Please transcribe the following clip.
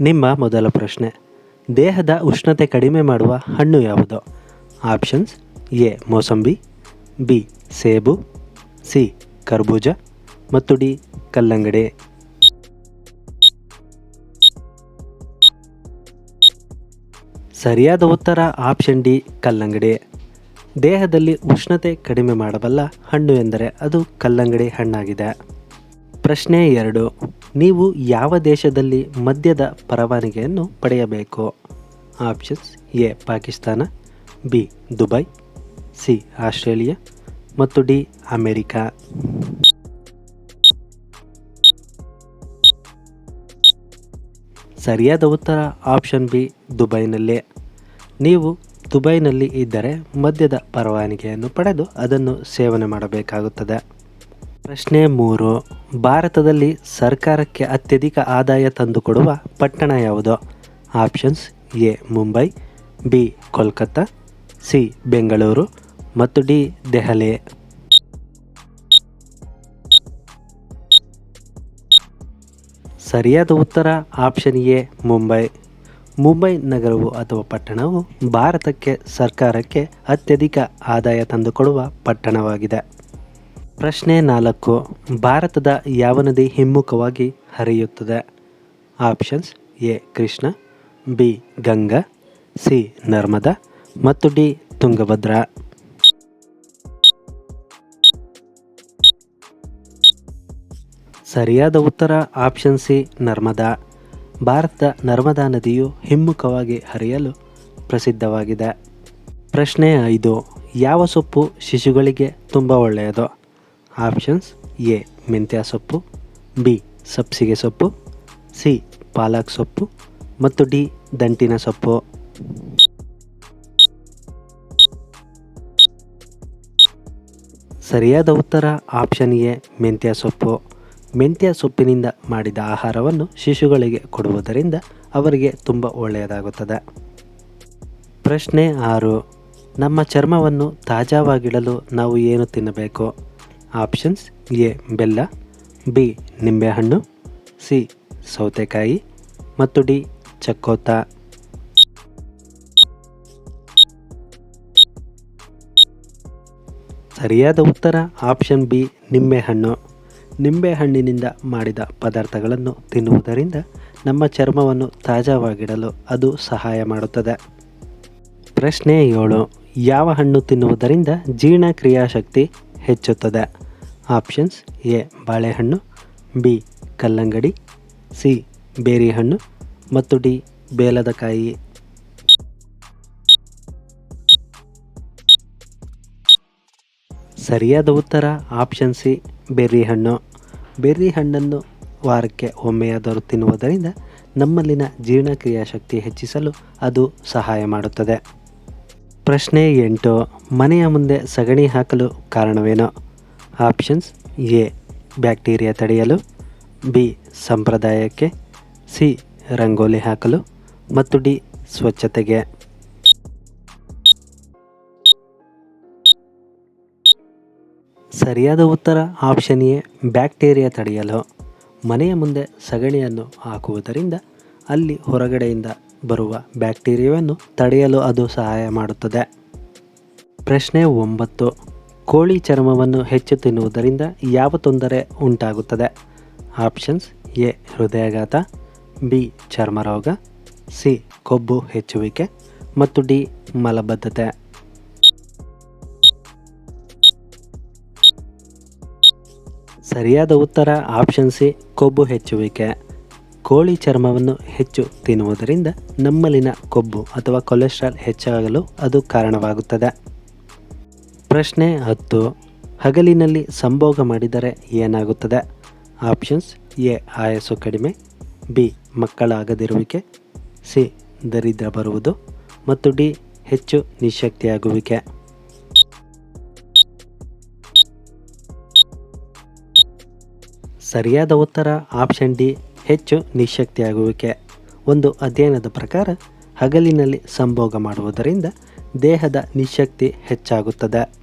ನಿಮ್ಮ ಮೊದಲ ಪ್ರಶ್ನೆ. ದೇಹದ ಉಷ್ಣತೆ ಕಡಿಮೆ ಮಾಡುವ ಹಣ್ಣು ಯಾವುದು? ಆಪ್ಷನ್ಸ್, ಎ, ಮೋಸಂಬಿ, ಬಿ, ಸೇಬು, ಸಿ, ಕರ್ಬೂಜ, ಮತ್ತು ಡಿ, ಕಲ್ಲಂಗಡಿ. ಸರಿಯಾದ ಉತ್ತರ, ಆಪ್ಷನ್ ಡಿ, ಕಲ್ಲಂಗಡಿ. ದೇಹದಲ್ಲಿ ಉಷ್ಣತೆ ಕಡಿಮೆ ಮಾಡಬಲ್ಲ ಹಣ್ಣು ಎಂದರೆ ಅದು ಕಲ್ಲಂಗಡಿ ಹಣ್ಣಾಗಿದೆ. ಪ್ರಶ್ನೆ ಎರಡು. ನೀವು ಯಾವ ದೇಶದಲ್ಲಿ ಮದ್ಯದ ಪರವಾನಗಿಯನ್ನು ಪಡೆಯಬೇಕು? Options A, Pakistan, B, Dubai, C, Australia ಮತ್ತು ಡಿ, ಅಮೆರಿಕಾ. ಸರಿಯಾದ ಉತ್ತರ ಆಪ್ಷನ್ ಬಿ, ದುಬೈನಲ್ಲಿ. ನೀವು ದುಬೈನಲ್ಲಿ ಇದ್ದರೆ ಮದ್ಯದ ಪರವಾನಗಿಯನ್ನು ಪಡೆದು ಅದನ್ನು ಸೇವನೆ ಮಾಡಬೇಕಾಗುತ್ತದೆ. ಪ್ರಶ್ನೆ ಮೂರು. ಭಾರತದಲ್ಲಿ ಸರ್ಕಾರಕ್ಕೆ ಅತ್ಯಧಿಕ ಆದಾಯ ತಂದುಕೊಡುವ ಪಟ್ಟಣ ಯಾವುದು? Options A, Mumbai, B, Kolkata, C, Bengaluru ಮತ್ತು ಡಿ, ದೆಹಲಿ. ಸರಿಯಾದ ಉತ್ತರ ಆಪ್ಷನ್ ಎ, ಮುಂಬೈ. ಮುಂಬೈ ನಗರವು ಅಥವಾ ಪಟ್ಟಣವು ಭಾರತಕ್ಕೆ ಸರ್ಕಾರಕ್ಕೆ ಅತ್ಯಧಿಕ ಆದಾಯ ತಂದುಕೊಡುವ ಪಟ್ಟಣವಾಗಿದೆ. ಪ್ರಶ್ನೆ ನಾಲ್ಕು. ಭಾರತದ ಯಾವ ನದಿ ಹಿಮ್ಮುಖವಾಗಿ ಹರಿಯುತ್ತದೆ? Options A, Krishna, B, Ganga, C, Narmada ಮತ್ತು ಡಿ, ತುಂಗಭದ್ರಾ. ಸರಿಯಾದ ಉತ್ತರ ಆಪ್ಷನ್ ಸಿ, ನರ್ಮದಾ. ಭಾರತ ನರ್ಮದಾ ನದಿಯು ಹಿಮ್ಮುಖವಾಗಿ ಹರಿಯಲು ಪ್ರಸಿದ್ಧವಾಗಿದೆ. ಪ್ರಶ್ನೆ ಐದು. ಯಾವ ಸೊಪ್ಪು ಶಿಶುಗಳಿಗೆ ತುಂಬ ಒಳ್ಳೆಯದು? ಆಪ್ಷನ್ಸ್ ಎ ಮೆಂತ್ಯ ಸೊಪ್ಪು ಬಿ ಸಬ್ಸಿಗೆ ಸೊಪ್ಪು ಸಿ ಪಾಲಕ್ ಸೊಪ್ಪು ಮತ್ತು ಡಿ ದಂಟಿನ ಸೊಪ್ಪು. ಸರಿಯಾದ ಉತ್ತರ ಆಪ್ಷನ್ ಎ ಮೆಂತ್ಯ ಸೊಪ್ಪು. ಮೆಂತ್ಯ ಸೊಪ್ಪಿನಿಂದ ಮಾಡಿದ ಆಹಾರವನ್ನು ಶಿಶುಗಳಿಗೆ ಕೊಡುವುದರಿಂದ ಅವರಿಗೆ ತುಂಬ ಒಳ್ಳೆಯದಾಗುತ್ತದೆ. ಪ್ರಶ್ನೆ ಆರು. ನಮ್ಮ ಚರ್ಮವನ್ನು ತಾಜಾವಾಗಿಡಲು ನಾವು ಏನು ತಿನ್ನಬೇಕು? ಆಪ್ಷನ್ಸ್ ಎ, ಬೆಲ್ಲ, ಬಿ ನಿಂಬೆಹಣ್ಣು ಸಿ, ಸೌತೆಕಾಯಿ ಮತ್ತು ಡಿ, ಚಕ್ಕೋತ. ಸರಿಯಾದ ಉತ್ತರ ಆಪ್ಷನ್ ಬಿ ನಿಂಬೆಹಣ್ಣು ನಿಂಬೆಹಣ್ಣಿನಿಂದ ಮಾಡಿದ ಪದಾರ್ಥಗಳನ್ನು ತಿನ್ನುವುದರಿಂದ ನಮ್ಮ ಚರ್ಮವನ್ನು ತಾಜಾವಾಗಿಡಲು ಅದು ಸಹಾಯ ಮಾಡುತ್ತದೆ. ಪ್ರಶ್ನೆ ಏಳು, ಯಾವ ಹಣ್ಣು ತಿನ್ನುವುದರಿಂದ ಜೀರ್ಣಕ್ರಿಯಾಶಕ್ತಿ ಹೆಚ್ಚುತ್ತದೆ? ಆಪ್ಷನ್ಸ್ ಎ, ಬಾಳೆಹಣ್ಣು, ಬಿ, ಕಲ್ಲಂಗಡಿ, ಸಿ, ಬೇರಿಹಣ್ಣು ಮತ್ತು ಡಿ ಬೇಲದ ಕಾಯಿ ಸರಿಯಾದ ಉತ್ತರ ಆಪ್ಷನ್ ಸಿ ಬೆರ್ರಿ ಹಣ್ಣು ಬೆರ್ರಿ ಹಣ್ಣನ್ನು ವಾರಕ್ಕೆ ಒಮ್ಮೆಯಾದರೂ ತಿನ್ನುವುದರಿಂದ ನಮ್ಮಲ್ಲಿನ ಜೀರ್ಣಕ್ರಿಯಾ ಶಕ್ತಿ ಹೆಚ್ಚಿಸಲು ಅದು ಸಹಾಯ ಮಾಡುತ್ತದೆ. ಪ್ರಶ್ನೆ ಎಂಟು, ಮನೆಯ ಮುಂದೆ ಸಗಣಿ ಹಾಕಲು ಕಾರಣವೇನು? ಆಪ್ಷನ್ಸ್ ಎ ಬ್ಯಾಕ್ಟೀರಿಯಾ ತಡೆಯಲು, ಬಿ, ಸಂಪ್ರದಾಯಕ್ಕೆ, ಸಿ, ರಂಗೋಲಿ ಹಾಕಲು, ಮತ್ತು ಡಿ, ಸ್ವಚ್ಛತೆಗೆ. ಸರಿಯಾದ ಉತ್ತರ ಆಪ್ಷನ್ ಎ ಬ್ಯಾಕ್ಟೀರಿಯಾ ತಡೆಯಲು. ಮನೆಯ ಮುಂದೆ ಸಗಣಿಯನ್ನು ಹಾಕುವುದರಿಂದ ಅಲ್ಲಿ ಹೊರಗಡೆಯಿಂದ ಬರುವ ಬ್ಯಾಕ್ಟೀರಿಯಾವನ್ನು ತಡೆಯಲು ಅದು ಸಹಾಯ ಮಾಡುತ್ತದೆ. ಪ್ರಶ್ನೆ ಒಂಬತ್ತು. ಕೋಳಿ ಚರ್ಮವನ್ನು ಹೆಚ್ಚು ತಿನ್ನುವುದರಿಂದ ಯಾವ ತೊಂದರೆ ಉಂಟಾಗುತ್ತದೆ? ಆಪ್ಷನ್ಸ್ ಎ, ಹೃದಯಾಘಾತ, ಬಿ, ಚರ್ಮರೋಗ, ಸಿ, ಕೊಬ್ಬು ಹೆಚ್ಚುವಿಕೆ, ಮತ್ತು ಡಿ, ಮಲಬದ್ಧತೆ. ಸರಿಯಾದ ಉತ್ತರ ಆಪ್ಷನ್ ಸಿ, ಕೊಬ್ಬು ಹೆಚ್ಚುವಿಕೆ. ಕೋಳಿ ಚರ್ಮವನ್ನು ಹೆಚ್ಚು ತಿನ್ನುವುದರಿಂದ ನಮ್ಮಲ್ಲಿನ ಕೊಬ್ಬು ಅಥವಾ ಕೊಲೆಸ್ಟ್ರಾಲ್ ಹೆಚ್ಚಾಗಲು ಅದು ಕಾರಣವಾಗುತ್ತದೆ. ಪ್ರಶ್ನೆ ಹತ್ತು. ಹಗಲಿನಲ್ಲಿ ಸಂಭೋಗ ಮಾಡಿದರೆ ಏನಾಗುತ್ತದೆ? ಆಪ್ಷನ್ಸ್ ಎ, ಆಯಸ್ಸು ಕಡಿಮೆ. ಬಿ, ಮಕ್ಕಳಾಗದಿರುವಿಕೆ. ಸಿ, ದರಿದ್ರ ಬರುವುದು. ಮತ್ತು ಡಿ, ಹೆಚ್ಚು ನಿಶಕ್ತಿಯಾಗುವಿಕೆ. ಸರಿಯಾದ ಉತ್ತರ ಆಪ್ಷನ್ ಡಿ, ಹೆಚ್ಚು ನಿಶಕ್ತಿಯಾಗುವಿಕೆ. ಒಂದು ಅಧ್ಯಯನದ ಪ್ರಕಾರ, ಹಗಲಿನಲ್ಲಿ ಸಂಭೋಗ ಮಾಡುವುದರಿಂದ ದೇಹದ ನಿಶಕ್ತಿ ಹೆಚ್ಚಾಗುತ್ತದೆ.